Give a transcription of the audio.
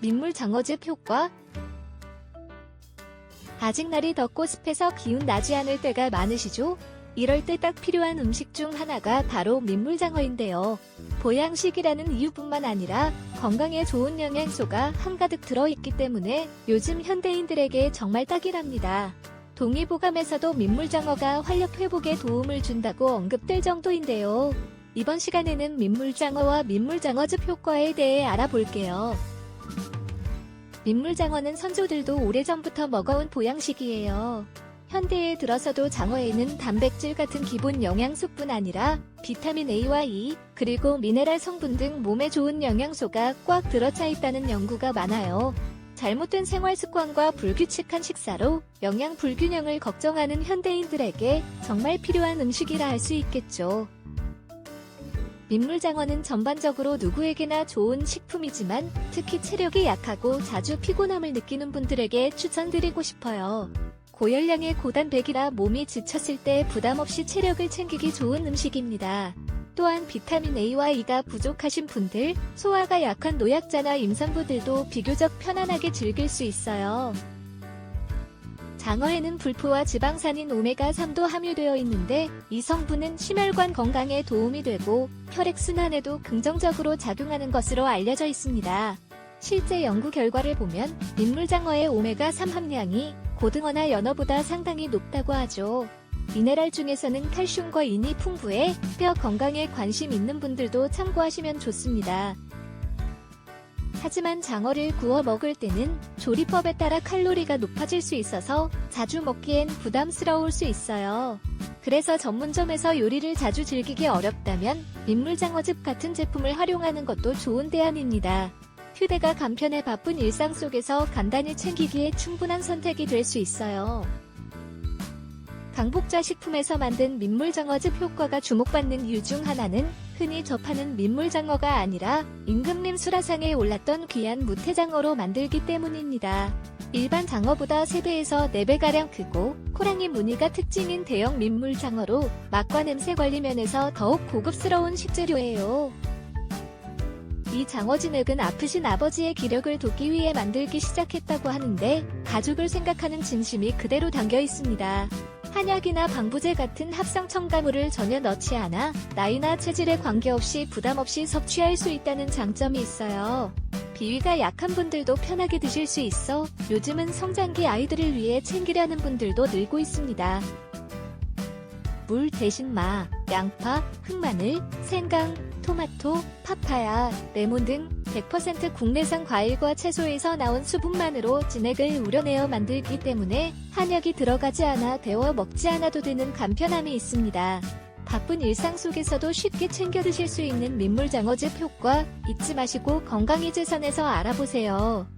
민물 장어즙 효과 아직 날이 덥고 습해서 기운 나지 않을 때가 많으시죠? 이럴 때 딱 필요한 음식 중 하나가 바로 민물장어인데요. 보양식이라는 이유뿐만 아니라 건강에 좋은 영양소가 한가득 들어있기 때문에 요즘 현대인들에게 정말 딱이랍니다. 동의보감에서도 민물장어가 활력 회복에 도움을 준다고 언급될 정도인데요. 이번 시간에는 민물장어와 민물장어즙 효과에 대해 알아볼게요. 민물장어는 선조들도 오래전부터 먹어온 보양식이에요. 현대에 들어서도 장어에는 단백질 같은 기본 영양소뿐 아니라 비타민 A와 E, 그리고 미네랄 성분 등 몸에 좋은 영양소가 꽉 들어차 있다는 연구가 많아요. 잘못된 생활 습관과 불규칙한 식사로 영양 불균형을 걱정하는 현대인들에게 정말 필요한 음식이라 할 수 있겠죠. 민물장어는 전반적으로 누구에게나 좋은 식품이지만 특히 체력이 약하고 자주 피곤함을 느끼는 분들에게 추천드리고 싶어요. 고열량의 고단백이라 몸이 지쳤을 때 부담 없이 체력을 챙기기 좋은 음식입니다. 또한 비타민 A와 E가 부족하신 분들, 소화가 약한 노약자나 임산부들도 비교적 편안하게 즐길 수 있어요. 장어에는 불포와 지방산인 오메가3도 함유되어 있는데 이 성분은 심혈관 건강에 도움이 되고 혈액순환에도 긍정적으로 작용하는 것으로 알려져 있습니다. 실제 연구 결과를 보면 민물장어의 오메가3 함량이 고등어나 연어보다 상당히 높다고 하죠. 미네랄 중에서는 칼슘과 인이 풍부해 뼈 건강에 관심 있는 분들도 참고하시면 좋습니다. 하지만 장어를 구워 먹을 때는 조리법에 따라 칼로리가 높아질 수 있어서 자주 먹기엔 부담스러울 수 있어요. 그래서 전문점에서 요리를 자주 즐기기 어렵다면 민물장어즙 같은 제품을 활용하는 것도 좋은 대안입니다. 휴대가 간편해 바쁜 일상 속에서 간단히 챙기기에 충분한 선택이 될 수 있어요. 강복자 식품에서 만든 민물장어즙 효과가 주목받는 이유 중 하나는 흔히 접하는 민물장어가 아니라 임금님 수라상에 올랐던 귀한 무태장어로 만들기 때문입니다. 일반 장어보다 3배에서 4배가량 크고 호랑이 무늬가 특징인 대형 민물장어로 맛과 냄새 관리 면에서 더욱 고급스러운 식재료예요. 이 장어진액은 아프신 아버지의 기력을 돕기 위해 만들기 시작했다고 하는데 가족을 생각하는 진심이 그대로 담겨 있습니다. 한약이나 방부제 같은 합성 첨가물을 전혀 넣지 않아 나이나 체질에 관계없이 부담 없이 섭취할 수 있다는 장점이 있어요. 비위가 약한 분들도 편하게 드실 수 있어 요즘은 성장기 아이들을 위해 챙기려는 분들도 늘고 있습니다. 물 대신 마, 양파, 흑마늘, 생강, 토마토, 파파야, 레몬 등 100% 국내산 과일과 채소에서 나온 수분만으로 진액을 우려내어 만들기 때문에 한약이 들어가지 않아 데워 먹지 않아도 되는 간편함이 있습니다. 바쁜 일상 속에서도 쉽게 챙겨 드실 수 있는 민물장어즙 효과 잊지 마시고 건강이 최선에서 알아보세요.